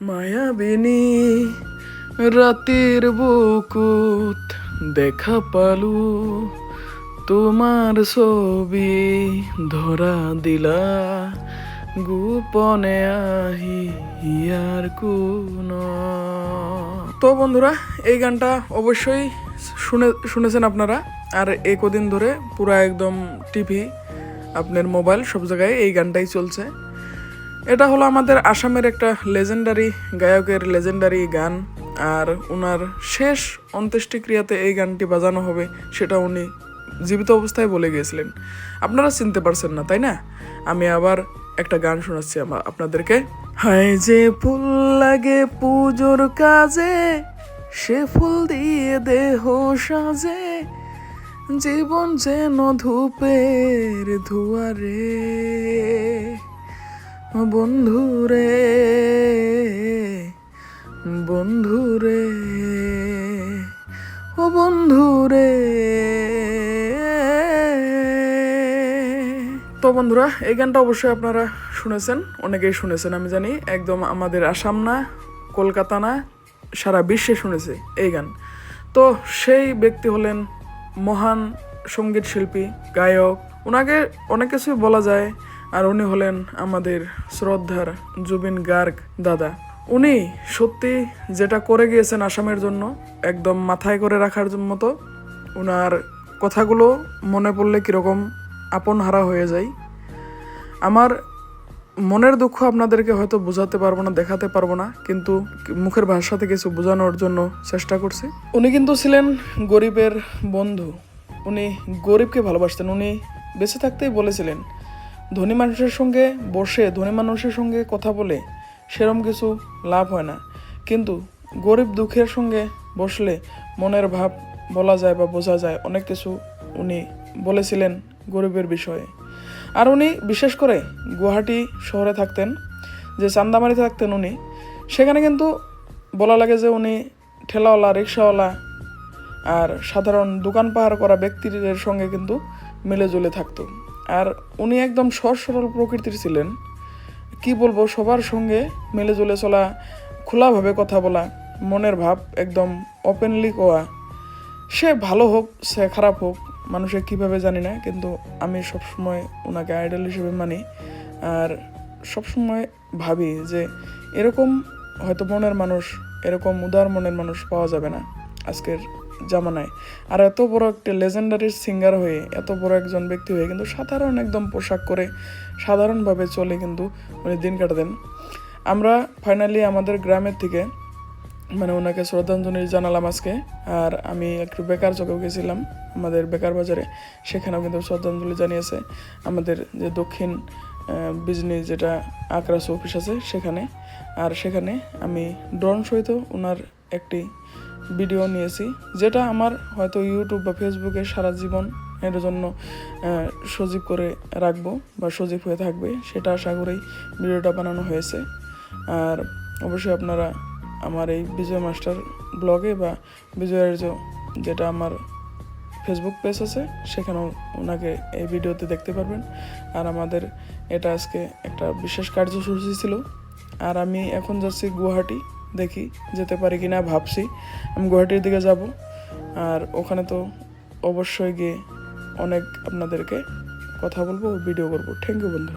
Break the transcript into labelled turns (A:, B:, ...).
A: মায়াবিনী রাতের বুকুত দেখা পালু। তোমার ছবি ধরা দিলা, গোপনে আহি ইয়ার কোন। তো বন্ধুরা, এই গানটা অবশ্যই শুনে শুনেছেন আপনারা। আর এই কদিন ধরে পুরো একদম টিভি, আপনার মোবাইল, সব জায়গায় এই গানটাই চলছে। এটা হলো আমাদের আসামের একটা লেজেন্ডারি গায়কের লেজেন্ডারি গান, আর ওনার শেষ অন্ত্যেষ্টিক্রিয়াতে এই গানটি বাজানো হবে সেটা উনি জীবিত অবস্থায় বলে গিয়েছিলেন। আপনারা চিনতে পারছেন না, তাই না? আমি আবার একটা গান শোনাচ্ছি আমার আপনাদেরকে। হায় যে ফুল লাগে পুজোর কাজে, সে ফুল দিয়ে দেহ সাজে, জীবন যেন ধূপের ধুয়ারে বন্ধুরে বন্ধুরে, ও বন্ধুরে। তো বন্ধুরা, এই গানটা অবশ্যই আপনারা শুনেছেন, অনেকেই শুনেছেন, আমি জানি। একদম আমাদের আসাম না, কলকাতা না, সারা বিশ্বে শুনেছে এই গান। তো সেই ব্যক্তি হলেন মহান সংগীত শিল্পী, গায়ক। ওনাকে অনেক কিছুই বলা যায়। আর উনি হলেন আমাদের শ্রদ্ধার জুবিন গার্গ দাদা। উনি সত্যি যেটা করে গিয়েছেন আসামের জন্য, একদম মাথায় করে রাখার মতো ওনার কথাগুলো মনে পড়লে কীরকম আপন হারা হয়ে যায় আমার মনের দুঃখ আপনাদেরকে হয়তো বোঝাতে পারব না, দেখাতে পারব না, কিন্তু মুখের ভাষাতে কিছু বোঝানোর জন্য চেষ্টা করছি। উনি কিন্তু ছিলেন গরিবের বন্ধু। উনি গরিবকে ভালোবাসতেন। উনি বেঁচে থাকতেই বলেছিলেন ধনী মানুষের সঙ্গে বসে, ধনী মানুষের সঙ্গে কথা বলে সেরম কিছু লাভ হয় না। কিন্তু গরিব দুঃখের সঙ্গে বসলে মনের ভাব বলা যায় বা বোঝা যায়। অনেক কিছু উনি বলেছিলেন গরিবের বিষয়ে। আর উনি বিশেষ করে গুয়াহাটি শহরে থাকতেন, যে চান্দামারিতে থাকতেন উনি, সেখানে কিন্তু বলা লাগে যে উনি ঠেলাওয়ালা, রিক্সাওয়ালা আর সাধারণ দোকান পাহাড় করা ব্যক্তিদের সঙ্গে কিন্তু মিলেজুলে থাকতো। আর উনি একদম সহজ সরল প্রকৃতির ছিলেন। কি বলব, সবার সঙ্গে মিলেজুলে চলা, খোলাভাবে কথা বলা, মনের ভাব একদম ওপেনলি কোয়া। সে ভালো হোক, সে খারাপ হোক, মানুষে কীভাবে জানি না, কিন্তু আমি সবসময় ওনাকে আইডল হিসেবে মানি। আর সবসময় ভাবি যে এরকম হয়তো মনের মানুষ, এরকম উদার মনের মানুষ পাওয়া যাবে না। আজকের জামানায়। আর এত বড় একটা লেজেন্ডারি সিঙ্গার হয়ে, এত বড় একজন ব্যক্তি হয়ে কিন্তু সাধারণ একদম পোশাক করে সাধারণভাবে চলে কিন্তু উনি দিন কাটাতেন। আমরা ফাইনালি আমাদের গ্রামের থেকে মানে ওনাকে শ্রদ্ধাঞ্জলি জানালাম আজকে, আর আমি একটু বেকার চোখেও গেছিলাম আমাদের বেকার বাজারে, সেখানেও কিন্তু শ্রদ্ধাঞ্জলি জানিয়েছে আমাদের যে দক্ষিণ বিজনেস যেটা আকরাস অফিস আছে সেখানে। আর সেখানে আমি ড্রোন সহিত ওনার একটি ভিডিও নিয়েছি, যেটা আমার হয়তো ইউটিউব বা ফেসবুকে সারা জীবন এর জন্য সজীব করে রাখব বা সজীব হয়ে থাকবে, সেটা আশা করেই ভিডিওটা বানানো হয়েছে। আর অবশ্যই আপনারা আমার এই বিজয় মাস্টার ব্লগে বা বিজয়ের যেটা আমার ফেসবুক পেজ আছে, সেখানেও ওনাকে এই ভিডিওতে দেখতে পারবেন। আর আমাদের এটা আজকে একটা বিশেষ কার্যসূচি ছিল। আর আমি এখন যাচ্ছি গুয়াহাটি। দেখি যেতে পারি কি না ভাবছি। আমি গুয়াহাটির দিকে যাব। আর ওখানে তো অবশ্যই গিয়ে অনেক আপনাদেরকে কথা বলব ভিডিও করব। থ্যাংক ইউ বন্ধু।